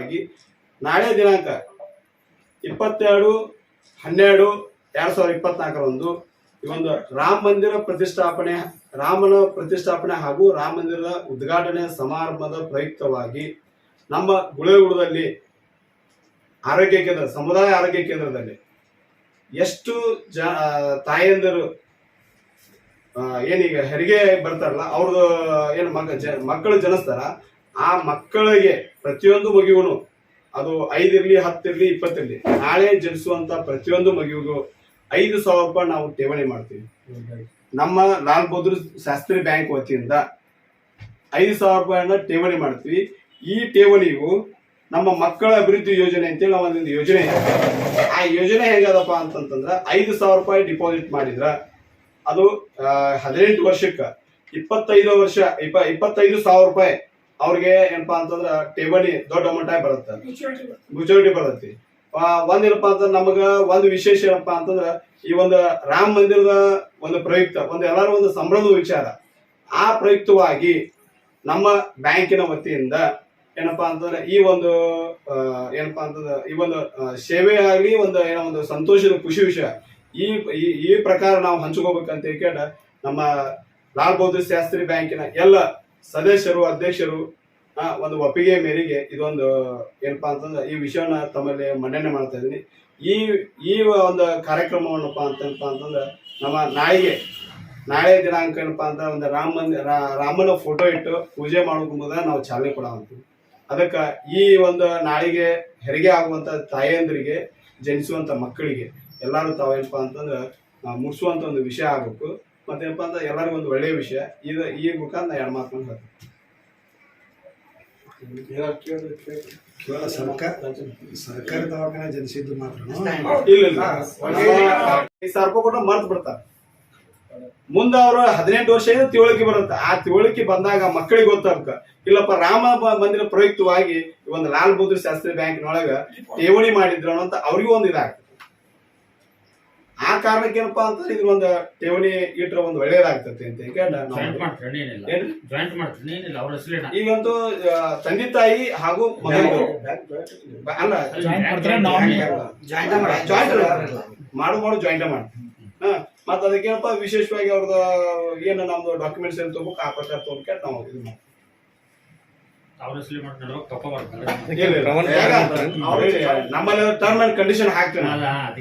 ಆಗಿ ನಾಳೆ ದಿನಾಂಕ ಇಪ್ಪತ್ತೆರಡು, ಹನ್ನೆರಡು, ಎರಡ್ ಸಾವಿರದ ಇಪ್ಪತ್ನಾಲ್ಕರಂದು ಈ ಒಂದು ರಾಮ ಮಂದಿರ ಪ್ರತಿಷ್ಠಾಪನೆ, ರಾಮನ ಪ್ರತಿಷ್ಠಾಪನೆ ಹಾಗೂ ರಾಮ ಮಂದಿರದ ಉದ್ಘಾಟನೆ ಸಮಾರಂಭದ ಪ್ರಯುಕ್ತವಾಗಿ ನಮ್ಮ ಗುಳೇಗುಡದಲ್ಲಿ ಆರೋಗ್ಯ ಕೇಂದ್ರ, ಸಮುದಾಯ ಆರೋಗ್ಯ ಕೇಂದ್ರದಲ್ಲಿ ಎಷ್ಟು ಜ ತಾಯಂದಿರು ಏನೀಗ ಹೆರಿಗೆ ಬರ್ತಾರಲ್ಲ, ಅವ್ರದ್ದು, ಏನು ಮಕ್ಕಳು ಜನಿಸ್ತಾರ ಆ ಮಕ್ಕಳಿಗೆ ಪ್ರತಿಯೊಂದು ಮಗುವನು ಅದು ಐದಿರ್ಲಿ ಹತ್ತಿರಲಿ ಇಪ್ಪತ್ತಿರಲಿ ನಾಳೆ ಜನಿಸುವಂತ ಪ್ರತಿಯೊಂದು ಮಗುವಿಗೂ ಐದು ಸಾವಿರ ರೂಪಾಯಿ ನಾವು ಠೇವಣಿ ಮಾಡ್ತೀವಿ. ನಮ್ಮ ಲಾಲ್ ಬಹದ್ದೂರ್ ಶಾಸ್ತ್ರಿ ಬ್ಯಾಂಕ್ ವತಿಯಿಂದ ಐದು ಸಾವಿರ ರೂಪಾಯಿಯನ್ನ ಠೇವಣಿ ಮಾಡ್ತೀವಿ. ಈ ಠೇವಣಿಯು ನಮ್ಮ ಮಕ್ಕಳ ಅಭಿವೃದ್ಧಿ ಯೋಜನೆ ಅಂತೇಳಿ ನಾವು ಒಂದು ಯೋಜನೆ ಆ ಯೋಜನೆ ಹೇಗದಪ್ಪ ಅಂತಂತಂದ್ರೆ ಐದು ಸಾವಿರ ರೂಪಾಯಿ ಡಿಪಾಸಿಟ್ ಮಾಡಿದ್ರ ಅದು ಹದಿನೆಂಟು ವರ್ಷಕ್ಕೆ ಇಪ್ಪತ್ತೈದು ವರ್ಷ, ಇಪ್ಪ, ಇಪ್ಪತ್ತೈದು ಸಾವಿರ ರೂಪಾಯಿ ಅವ್ರಿಗೆ ಏನಪ್ಪಾ ಅಂತಂದ್ರ ಠೇವಣಿ ದೊಡ್ಡ ಅಮೌಂಟ್ ಆಗಿ ಬರುತ್ತೆ. ಮೆಚುರಿಟಿ ಬರುತ್ತೆ. ಒಂದ್ ಒಂದೇನಪ್ಪಾ ಅಂತ ನಮಗ ಒಂದು ವಿಶೇಷ ಏನಪ್ಪಾ ಅಂತಂದ್ರ ಈ ಒಂದು ರಾಮ ಮಂದಿರದ ಒಂದು ಪ್ರಯುಕ್ತ ಒಂದು ಎಲ್ಲಾರು ಒಂದು ಸಂಭ್ರಮದ ವಿಚಾರ. ಆ ಪ್ರಯುಕ್ತವಾಗಿ ನಮ್ಮ ಬ್ಯಾಂಕಿನ ವತಿಯಿಂದ ಏನಪ್ಪಾ ಅಂತಂದ್ರೆ ಈ ಒಂದು ಏನಪ್ಪಾ ಅಂತಂದ್ರೆ ಈ ಒಂದು ಸೇವೆ ಆಗಲಿ ಒಂದು ಏನೋ ಒಂದು ಸಂತೋಷದ ಖುಷಿ ವಿಷಯ. ಈ ಈ- ಈ ಪ್ರಕಾರ ನಾವು ಹಂಚ್ಕೋಬೇಕಂತ ಹೇಳ್ಕೊಂಡ ನಮ್ಮ ಲಾಲ್ ಬಹದ್ದೂರ್ ಶಾಸ್ತ್ರಿ ಬ್ಯಾಂಕಿನ ಎಲ್ಲ ಸದಸ್ಯರು, ಅಧ್ಯಕ್ಷರು ಒಂದು ಒಪ್ಪಿಗೆ ಮೇರೆಗೆ ಇದೊಂದು ಏನಪ್ಪಾ ಅಂತಂದ್ರೆ ಈ ವಿಷಯನ ತಮ್ಮಲ್ಲಿ ಮಂಡನೆ ಮಾಡ್ತಾ ಇದ್ದೀನಿ. ಈ ಈ ಒಂದು ಕಾರ್ಯಕ್ರಮವನ್ನಪ್ಪ ಅಂತಪ್ಪ ಅಂತಂದ್ರೆ ನಮ್ಮ ನಾಳೆಗೆ ನಾಳೆ ದಿನಾಂಕ ಏನಪ್ಪ ಅಂತ ಒಂದು ರಾಮ ಮಂದಿರ ರಾಮನ ಫೋಟೋ ಇಟ್ಟು ಪೂಜೆ ಮಾಡೋದ್ರ ನಾವು ಚಾಲನೆ ಕೊಡವಂತೀವಿ ಅದಕ್ಕೆ ಈ ಒಂದು ನಾಳಿಗೆ ಹೆರಿಗೆ ಆಗುವಂಥ ತಾಯಂದ್ರಿಗೆ, ಜನಿಸುವಂಥ ಮಕ್ಕಳಿಗೆ ಎಲ್ಲರೂ ತಾವೇನಪ್ಪ ಅಂತಂದ್ರೆ ಮುಟ್ಸುವಂಥ ಒಂದು ವಿಷಯ ಆಗ್ಬೇಕು. ಮತ್ತೇನಪ್ಪ ಅಂದ್ರೆ ಎಲ್ಲರಿಗೂ ಒಂದು ಒಳ್ಳೆಯ ವಿಷಯ. ಈಗ ಈ ಮುಖಾಂತರ ನಾ ಎರಡು ಮಾತನ್ನು ಹೇಳ್ತೀನಿ. ಕೇವಲ ಸರ್ಕಾರ ಸರ್ಕಾರಿ ದವಾಖಾನೆ ಜನಿಸಿದ್ದು ಮಾತ್ರ. ಇಲ್ಲ ಇಲ್ಲ. ಐದು ಸಾವಿರ ರೂಪಾಯಿ ಕೊಟ್ಟು ಮರ್ತು ಬಿಡ್ತಾರೆ. ಮುಂದೆ ಅವರು ಹದಿನೆಂಟು ವರ್ಷ ಏನು ತಿಳುವಳಿಕೆ ಬರುತ್ತೆ. ಆ ತಿಳುವಳಿಕೆ ಬಂದಾಗ ಮಕ್ಕಳಿಗೆ ಗೊತ್ತಾಗ ಇಲ್ಲಪ್ಪ ರಾಮ ಬ- ಮಂದಿರ ಪ್ರಯುಕ್ತವಾಗಿ ಒಂದು ಲಾಲ್ ಬಹದ್ದೂರ್ ಶಾಸ್ತ್ರಿ ಬ್ಯಾಂಕ್ನೊಳಗ ಠೇವಣಿ ಮಾಡಿದ್ರು ಅಂತ ಅವ್ರಿಗೂ ಒಂದು ಇದಾಗ್ತದೆ. ಆ ಕಾರಣಕ್ಕೆ ಏನಪ್ಪಾ ಅಂತಂದ್ರೆ ಇದು ಒಂದು ಠೇವಣಿ ಇಟ್ರೆ ಒಂದು ಒಳ್ಳೇದಾಗ್ತತಿ ಅಂತ ಈಗಂತೂ ತಂದೆ ತಾಯಿ ಹಾಗೂ ಮಗನಿಗೆ ಅಲ್ಲ ಜಾಯಿಂಟ್ ಮಾಡ್ತಾರೆ ನಾಮಿನಿ ಜಾಯಿಂಟ್ ಮಾಡು ಮಾಡು ಜಾಯಿಂಟ್ ಮಾಡಿ ಹಾ ಮತ್ತ ಅದಕ್ಕೇನಪ್ಪ ವಿಶೇಷವಾಗಿ ಅವ್ರದ್ದು ಏನು ನಮ್ದು ಡಾಕ್ಯುಮೆಂಟ್ಸ್ ಏನು ತಗೋಬೇಕು ಆ ಪ್ರಕಾರ ತಗೊಂಡ್ಕೊಂಡು ನಾವು ಇದು ಮಾಡ್ತೀವಿ. ಅವ್ರ ಹೆಸರು ಮಾಡ್ತಾರೆ ತಕೊ ಬರ್ತಾರೆ ಇಲ್ಲ, ಇಲ್ಲ. ಯಾಕ? ಅವ್ರಿಗೆ ನಮ್ಮಲ್ಲಿ ಟರ್ಮ್ ಅಂಡ್ ಕಂಡೀಷನ್.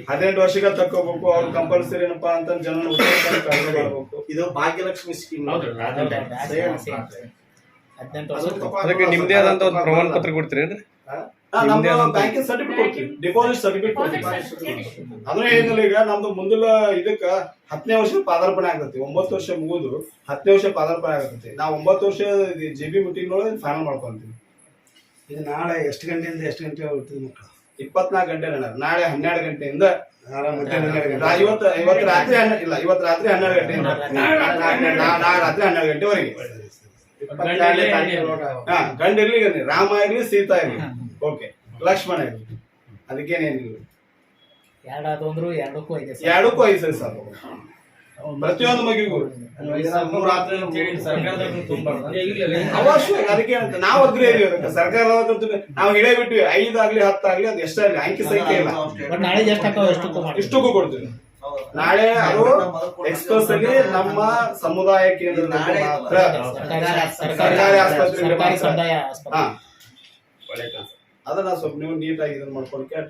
ಹದಿನೆಂಟು ವರ್ಷಕ್ಕೆ ತಕ್ಕೋಬೇಕು ಅವ್ರು ಕಂಪಲ್ಸರಿ ಏನಪ್ಪಾ ಅಂತ ಜನ ಮಾಡಬೇಕು. ಇದು ಭಾಗ್ಯಲಕ್ಷ್ಮಿ ಸ್ಕೀಮ್ ಅದಕ್ಕೆ ನಿಮ್ದೇ ಆದಂತ ಒಂದು ಪ್ರಮಾಣ ಪತ್ರ ಕೊಡ್ತೀರೇನ್ರಿ? ನಮ್ದು ಬ್ಯಾಂಕಿನ ಸರ್ಟಿಫಿಕೇಟ್ ಕೊಡ್ತೀವಿ. ಡಿಪಾಸಿಟ್ ಸರ್ಟಿಫಿಕೇಟ್ ಕೊಡ್ತೀವಿ. ಏನಿಲ್ಲ ಈಗ ನಮ್ದು ಮುಂದಿನ ಇದಕ್ಕ ಹತ್ತನೇ ವರ್ಷ ಪಾದಾರ್ಪಣೆ ಆಗತ್ತೆ. ಒಂಬತ್ತು ವರ್ಷ ಮುಗಿದು ಹತ್ತನೇ ವರ್ಷ ಪಾದಾರ್ಪಣೆ ಆಗತ್ತೆ. ನಾವು ಒಂಬತ್ತು ವರ್ಷ ಜೆ ಬಿ ಮೀಟಿಂಗ್ ಒಳಗೆ ಫೈನಲ್ ಮಾಡ್ಕೊಂತೀವಿ. ಇದು ನಾಳೆ ಎಷ್ಟು ಗಂಟೆಯಿಂದ ಎಷ್ಟು ಗಂಟೆ ಹೋಗ್ತೀವಿ ಮಕ್ಕಳು? ಇಪ್ಪತ್ನಾಲ್ಕು ಗಂಟೆ ನಡೆಯೋದು. ನಾಳೆ ಹನ್ನೆರಡು ಗಂಟೆಯಿಂದ ಇವತ್ತು ಇವತ್ತು ರಾತ್ರಿ ಇಲ್ಲ ಇವತ್ತು ರಾತ್ರಿ ಹನ್ನೆರಡು ಗಂಟೆಯಿಂದ. ನಾಳೆ ರಾತ್ರಿ ಹನ್ನೆರಡು ಗಂಟೆವರೆಗೆ. ಗಂಡ. ಇರ್ಲಿ. ರಾಮ ಇರ್ಲಿ ಸೀತಾ ಇರ್ಲಿ. ಓಕೆ ಲಕ್ಷ್ಮಣ ಇರ್ಲಿ ಅದಕ್ಕೇನೇನಿಲ್ಲ ಎರಡಾದ್ರು ಎರಡಕ್ಕೂ ಐತೆ ಸರ್. ಎರಡಕ್ಕೂ ಐದು ಸರಿ ಸಾಕು. ಪ್ರತಿಯೊಂದು ಮಗುವಿಗೂ. ಮೂರು ರಾತ್ರಿ ಅವಶ್ಯವಾಗಿ ಅದಕ್ಕೆ ಅಂತ ನಾವು ಅಗ್ರಿ ಅದಕ್ಕೆ ಸರ್ಕಾರ ನಾವು ಹೇಳೇ ಬಿಟ್ವಿ ಐದಾಗ್ಲಿ ಹತ್ತಾಗ್ಲಿ ಅದು ಎಷ್ಟಾಗ್ಲಿ ಅಂಕಿ ಸಂಖ್ಯೆ ಇಲ್ಲ. ಬಟ್ ನಾಳೆ ಎಷ್ಟು ಹಾಕೋ ಎಷ್ಟಕ್ಕೂ ಮಾಡಿ ಇಷ್ಟಕ್ಕೂ ಕೊಡ್ತೀವಿ. ನಾಳೆ ಅದು ಎಕ್ಸ್ಪ್ರೆಸ್ ಅಲ್ಲಿ ನಮ್ಮ ಸಮುದಾಯ ಕೇಂದ್ರ ಮಾತ್ರ. ಸರ್ಕಾರಿ ಆಸ್ಪತ್ರೆ ಸರ್ಕಾರಿ. ಆಸ್ಪತ್ರೆ. ಹಾ. ಒಳ್ಳೆ ಕೆಲ್ಸ. ಅದನ್ನ ಸ್ವಲ್ಪ ನೀವು ನೀಟಾಗಿ ಇದನ್ನ ಮಾಡ್ಕೊಂಡು ಕೇಟ.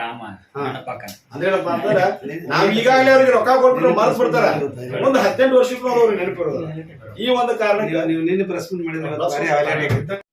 ರಾಮ. ಅಂದ್ರೇನಪ್ಪ ಅಂತಂದ್ರೆ ನಾವ್ ಈಗಾಗಲೇ ಅವ್ರಿಗೆ ರೊಕ್ಕ ಕೊಟ್ಟು ಮರ್ಸ್ ಬಿಡ್ತಾರ ಒಂದು ಹದಿನೆಂಟು ವರ್ಷಕ್ಕೂ ಅವ್ರಿಗೆ ನೆನಪಿರೋದು. ಈ ಒಂದು ಕಾರಣಕ್ಕೆ ನೀವು ನಿನ್ನೆ ಪ್ರೆಸ್ ಮೀಟ್ ಮಾಡಿದ್ರೆ.